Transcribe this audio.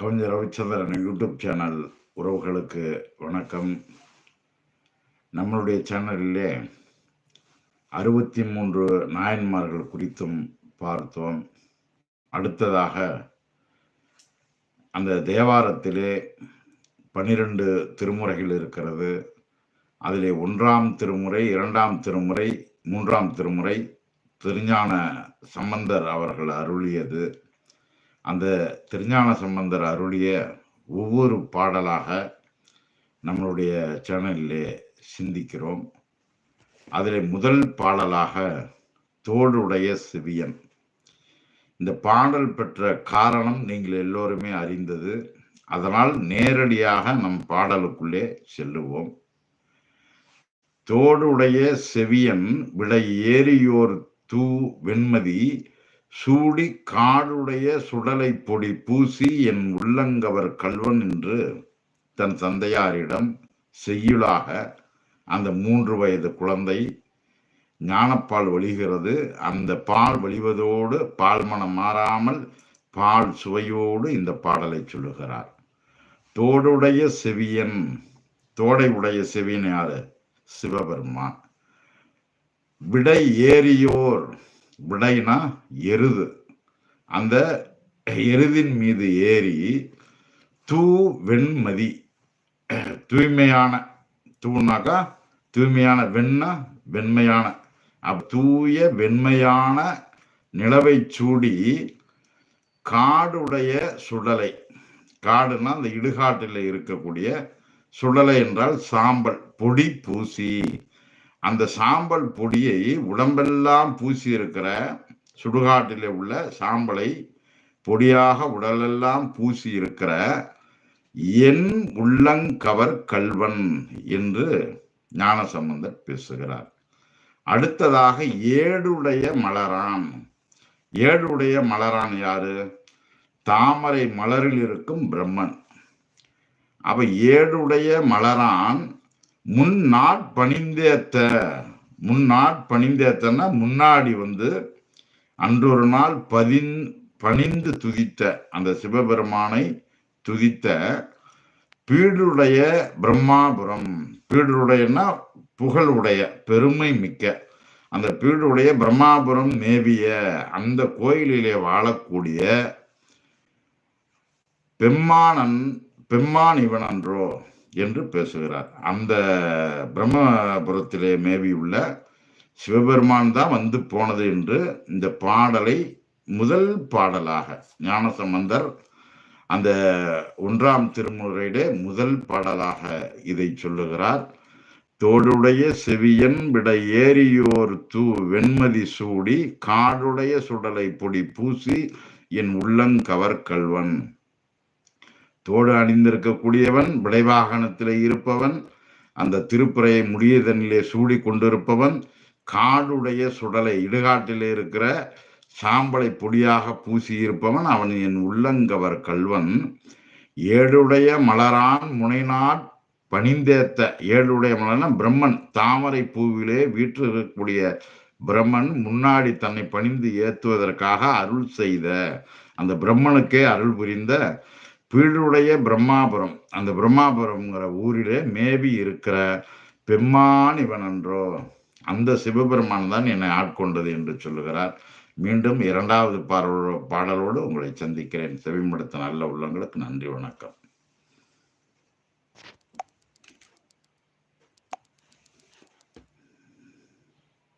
கவிஞர் Ravichandran YouTube channel உறவுகளுக்கு வணக்கம். நம்மளுடைய சேனலிலே அறுபத்தி மூன்று நாயன்மார்கள் குறித்தும் பார்த்தோம். அடுத்ததாக அந்த தேவாரத்திலே பனிரெண்டு திருமுறைகள் இருக்கிறது. அதிலே ஒன்றாம் திருமுறை இரண்டாம் திருமுறை மூன்றாம் திருமுறை திருஞான சம்பந்தர் அவர்கள் அருளியது. அந்த திருஞான சம்பந்தர் அருளிய ஒவ்வொரு பாடலாக நம்மளுடைய சேனலில் சிந்திக்கிறோம். அதில் முதல் பாடலாக தோடுடைய சிவியன். இந்த பாடல் பெற்ற காரணம் நீங்கள் எல்லோருமே அறிந்தது. அதனால் நேரடியாக நம் பாடலுக்குள்ளே செல்லுவோம். தோடுடைய செவியன் விடை ஏறியோர் தூ வெண்மதி சூடி காடுடைய சுடலை பொடி பூசி என் உள்ளங்கவர் கல்வன் என்று தன் தந்தையாரிடம் செய்யுளாக. அந்த மூன்று வயது குழந்தை ஞானப்பால் வழிகிறது. அந்த பால் வழிவதோடு பால் மனம் மாறாமல் பால் சுவையோடு இந்த பாடலை சொல்லுகிறார். தோடுடைய செவியன் தோடை உடைய செவியன் யாரு? சிவபெருமான். விடை ஏறியோர் விடைனா எருது. அந்த எருதின் மீது ஏறி தூ வெண்மதி. தூய்மையான தூணாக்கா? தூய்மையான வெண்ணா வெண்மையான. அப் தூய வெண்மையான நிலவை சூடி காடுடைய சுடலை. காடுனா அந்த இடுகாட்டில் இருக்கக்கூடிய சுடலை என்றால் சாம்பல் பொடி பூசி. அந்த சாம்பல் பொடியை உடம்பெல்லாம் பூசி இருக்கிற சுடுகாட்டிலே உள்ள சாம்பலை பொடியாக உடலெல்லாம் பூசி இருக்கிற என் உள்ளங்கவர் கல்வன் என்று ஞானசம்பந்தர் பேசுகிறார். அடுத்ததாக ஏடுடைய மலரான். ஏடுடைய மலரான் யாரு? தாமரை மலரில் இருக்கும் பிரம்மன். அவ ஏடுடைய மலரான் முன்னாட் பணிந்தேத்த முன்னாட் பணிந்தேத்தன்னா முன்னாடி வந்து அன்றொரு நாள் பதின் பணிந்து துதித்த அந்த சிவபெருமானை துதித்த பீடுடைய பிரம்மாபுரம். பீடுடையன்னா புகழுடைய பெருமை மிக்க. அந்த பீடுடைய பிரம்மாபுரம் மேவிய அந்த கோயிலிலே வாழக்கூடிய பெம்மானன் பெம்மான் இவன் அன்றோ. என்று பேசுகிறார். அந்த பிரம்மபுரத்திலே மேவியுள்ள சிவபெருமான் தான் வந்து போனது என்று இந்த பாடலை முதல் பாடலாக ஞானசம்பந்தர் அந்த ஒன்றாம் திருமுறையிலே முதல் பாடலாக இதை சொல்லுகிறார். தோடுடைய செவியன் விட ஏறியோர் தூ வெண்மதி சூடி காடுடைய சுடலை பொடி பூசி என் உள்ளங்கவர் கல்வன் தோடு அணிந்திருக்கக்கூடியவன் விளைவாகனத்திலே இருப்பவன் அந்த திருப்புறையை முடியதனிலே சூடி கொண்டிருப்பவன் காடுடைய சுடலை இடுகாட்டிலே இருக்கிற சாம்பலை பொடியாக பூசி இருப்பவன் அவன் என் உள்ளங்கவர் கல்வன். ஏழுடைய மலரான் முனைநாட் பணிந்தேத்த ஏழுடைய மலர்னா பிரம்மன். தாமரை பூவிலே வீற்றிருக்கக்கூடிய பிரம்மன் முன்னாடி தன்னை பணிந்து ஏத்துவதற்காக அருள் செய்த அந்த பிரம்மனுக்கே அருள் புரிந்த பீடுடைய பிரம்மாபுரம் அந்த பிரம்மாபுரம்ங்கிற ஊரிலே மேபி இருக்கிற பெம்மான் இவன் என்றோ அந்த சிவபெருமான் தான் என்னை ஆட்கொண்டது என்று சொல்லுகிறார். மீண்டும் இரண்டாவது பாடலோடு உங்களை சந்திக்கிறேன். செவிமடுத்த நல்ல உள்ளங்களுக்கு நன்றி வணக்கம்.